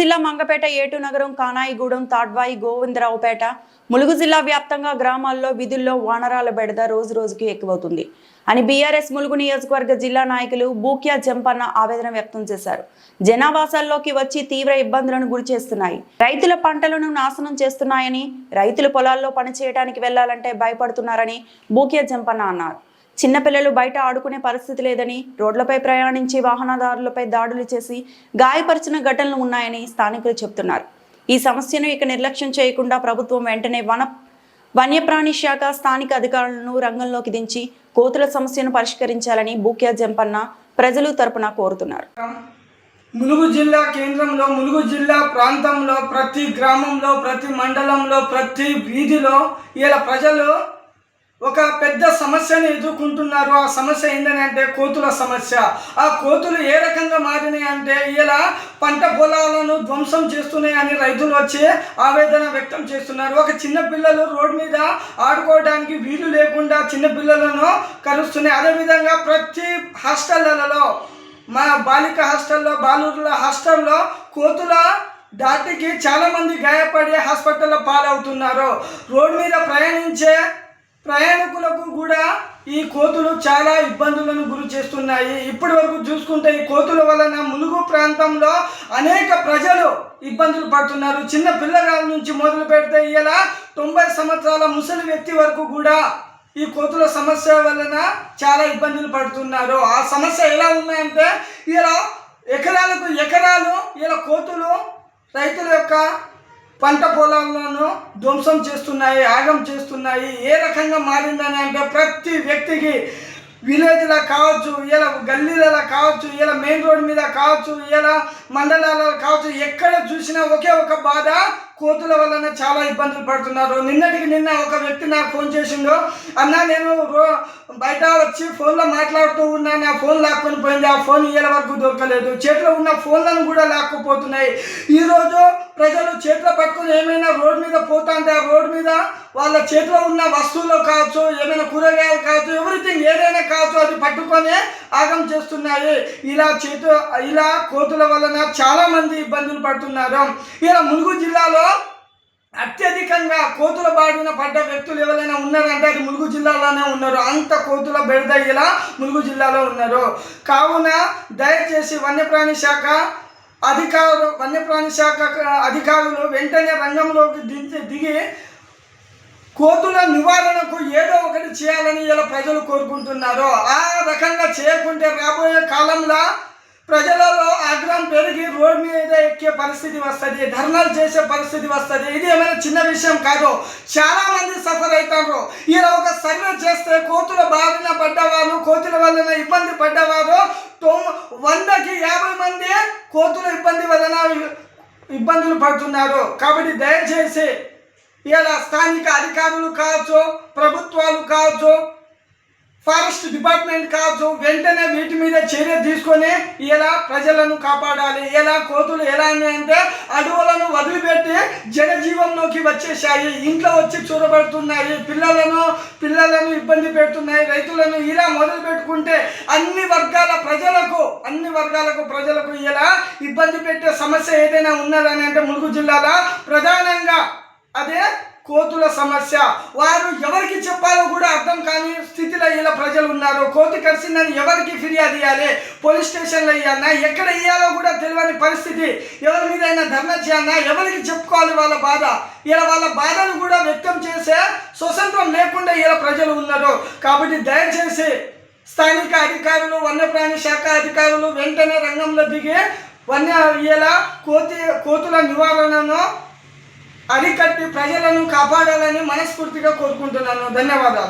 జిల్లా మంగపేట ఏటు నగరం కానాయిగూడెం తాడ్వాయి గోవిందరావుపేట ములుగు జిల్లా వ్యాప్తంగా గ్రామాల్లో విధుల్లో వానరాల బెడద రోజు రోజుకి ఎక్కువవుతుంది. అని బీఆర్ఎస్ ములుగు నియోజకవర్గ జిల్లా నాయకులు బూక్యా జంపన్న ఆవేదన వ్యక్తం చేశారు. జనావాసాల్లోకి వచ్చి తీవ్ర ఇబ్బందులను గురి చేస్తున్నాయి. రైతుల పంటలను నాశనం చేస్తున్నాయని రైతులు పొలాల్లో పనిచేయడానికి వెళ్ళాలంటే భయపడుతున్నారని బూక్యా జంపన్న అన్నారు. చిన్నపిల్లలు బయట ఆడుకునే పరిస్థితి లేదని రోడ్లపై ప్రయాణించి వాహనదారులపై దాడులు చేసి గాయపరిచిన ఘటనలు ఉన్నాయని స్థానికులు చెబుతున్నారు. ఈ సమస్యను ఇక నిర్లక్ష్యం చేయకుండా ప్రభుత్వం వెంటనే వన వన్యప్రాణి శాఖ స్థానిక అధికారులను రంగంలోకి దించి కోతుల సమస్యను పరిష్కరించాలని బూక్యా జంపన్న ప్రజలు తరపున కోరుతున్నారు. ములుగు జిల్లా కేంద్రంలో ములుగు జిల్లా ప్రాంతంలో ప్రతి గ్రామంలో ప్రతి మండలంలో ప్రతి వీధిలో ఇలా ప్రజలు ఒక పెద్ద సమస్యను ఎదుర్కొంటున్నారు. ఆ సమస్య ఏంటని అంటే కోతుల సమస్య. ఆ కోతులు ఏ రకంగా మారినాయి అంటే ఇలా పంట పొలాలను ధ్వంసం చేస్తున్నాయని రైతులు వచ్చి ఆవేదన వ్యక్తం చేస్తున్నారు. ఒక చిన్న పిల్లలు రోడ్డు మీద ఆడుకోవడానికి వీలు లేకుండా చిన్న పిల్లలను కలుస్తున్నాయి అదేవిధంగా ప్రతి హాస్టళ్ళలో మా బాలిక హాస్టల్లో బాలురుల హాస్టల్లో కోతుల దాటికి చాలామంది గాయపడి హాస్పిటల్లో పాలవుతున్నారు. రోడ్డు మీద ప్రయాణించే ప్రయాణికులకు కూడా ఈ కోతులు చాలా ఇబ్బందులను గురి చేస్తున్నాయి. ఇప్పటి వరకు చూసుకుంటే ఈ కోతుల వలన ములుగు ప్రాంతంలో అనేక ప్రజలు ఇబ్బందులు పడుతున్నారు. చిన్న పిల్లగాల నుంచి మొదలు పెడితే ఇలా తొంభై సంవత్సరాల ముసలి వ్యక్తి వరకు కూడా ఈ కోతుల సమస్య వలన చాలా ఇబ్బందులు పడుతున్నారు. ఆ సమస్య ఎలా ఉన్నాయంటే ఇలా ఎకరాలకు ఎకరాలు ఇలా కోతులు రైతుల యొక్క పంట పొలాలను ధ్వంసం చేస్తున్నాయి ఆగం చేస్తున్నాయి ఏ రకంగా మారిందని అంటే ప్రతి వ్యక్తికి విలేజ్లో కావచ్చు ఇలా గల్లీలలో కావచ్చు ఇలా మెయిన్ రోడ్ మీద కావచ్చు ఇలా మండలాలలో కావచ్చు ఎక్కడ చూసినా ఒకే ఒక బాధ కోతుల వలన చాలా ఇబ్బందులు పడుతున్నారు. నిన్నటికి నిన్న ఒక వ్యక్తి నాకు ఫోన్ చేసిండు అన్న నేను రో బయట వచ్చి ఫోన్లో మాట్లాడుతూ ఉన్నా నా ఫోన్ లాక్కొని పోయింది ఆ ఫోన్ ఇయ్యల వరకు దొరకలేదు. చేతిలో ఉన్న ఫోన్లను కూడా లాక్కుపోతున్నాయి. ఈరోజు ప్రజలు చేతిలో పట్టుకుని ఏమైనా రోడ్డు మీద పోతుంటే ఆ రోడ్డు మీద వాళ్ళ చేతిలో ఉన్న వస్తువులు కావచ్చు ఏమైనా కూరగాయలు కావచ్చు ఎవ్రీథింగ్ ఏదైనా కావచ్చు అది పట్టుకొని ఆగం చేస్తున్నాయి. ఇలా చేతు ఇలా కోతుల వలన చాలామంది ఇబ్బందులు పడుతున్నారు. ఇలా ములుగు జిల్లాలో అత్యధికంగా కోతుల బారిన పడ్డ వ్యక్తులు ఎవరైనా ఉన్నారంటే అది ములుగు జిల్లాలోనే ఉన్నారు. అంత కోతుల బెడద ఇలా ములుగు జిల్లాలో ఉన్నారు. కావున దయచేసి వన్యప్రాణి శాఖ అధికారులు వన్యప్రాణి శాఖ అధికారులు వెంటనే రంగంలోకి దించి దిగి కోతుల నివారణకు ఏదో ఒకటి చేయాలని ఇలా ప్రజలు కోరుకుంటున్నారు. ఆ రకంగా చేయకుంటే రాబోయే కాలంలో ప్రజలలో ఆగ్రహం పెరిగి రోడ్ మీద ఎక్కే పరిస్థితి వస్తుంది ధర్నాలు చేసే పరిస్థితి వస్తుంది. ఇది ఏమైనా చిన్న విషయం కాదు. చాలా మంది సఫర్ అవుతారు ఇలా ఒక సర్వే చేస్తే కోతుల బారిన పడ్డవారు కోతుల వలన ఇబ్బంది పడ్డవారు తొమ్ వందకి యాభై మంది కోతుల ఇబ్బంది వలన ఇబ్బందులు పడుతున్నారు. కాబట్టి దయచేసి ఇలా స్థానిక అధికారులు కావచ్చు ప్రభుత్వాలు కావచ్చు ఫారెస్ట్ డిపార్ట్మెంట్ కావచ్చు వెంటనే వీటి మీద చర్య తీసుకొని ఇలా ప్రజలను కాపాడాలి ఎలా కోతులు ఎలా అంటే అడవులను వదిలిపెట్టి జనజీవంలోకి వచ్చేసాయి ఇంట్లో వచ్చి చూడబడుతున్నాయి పిల్లలను పిల్లలను ఇబ్బంది పెడుతున్నాయి రైతులను ఇలా మొదలు పెట్టుకుంటే అన్ని వర్గాల ప్రజలకు అన్ని వర్గాలకు ప్రజలకు ఇలా ఇబ్బంది పెట్టే సమస్య ఏదైనా ఉన్నదని అంటే ములుగు జిల్లాలో ప్రధానంగా కోతుల సమస్య. వారు ఎవరికి చెప్పాలో కూడా అర్థం కాని స్థితిలో ఇలా ప్రజలు ఉన్నారు. కోతి కరిసిందని ఎవరికి ఫిర్యాదు ఇవ్వాలి పోలీస్ స్టేషన్లో ఇవ్వాలన్నా ఎక్కడ ఇవ్వాలో కూడా తెలియని పరిస్థితి. ఎవరి మీద అయినా ధర్నా చేయాలన్నా ఎవరికి చెప్పుకోవాలి వాళ్ళ బాధ? ఇలా వాళ్ళ బాధను కూడా వ్యక్తం చేసే స్వతంత్రం లేకుండా ఇలా ప్రజలు ఉన్నారు. కాబట్టి దయచేసి స్థానిక అధికారులు వన్యప్రాణి శాఖ అధికారులు వెంటనే రంగంలో దిగి వన్య ఇలా కోతి కోతుల నివారణను అరికట్టి ప్రజలను కాపాడాలని మనస్ఫూర్తిగా కోరుకుంటున్నాను. ధన్యవాదాలు.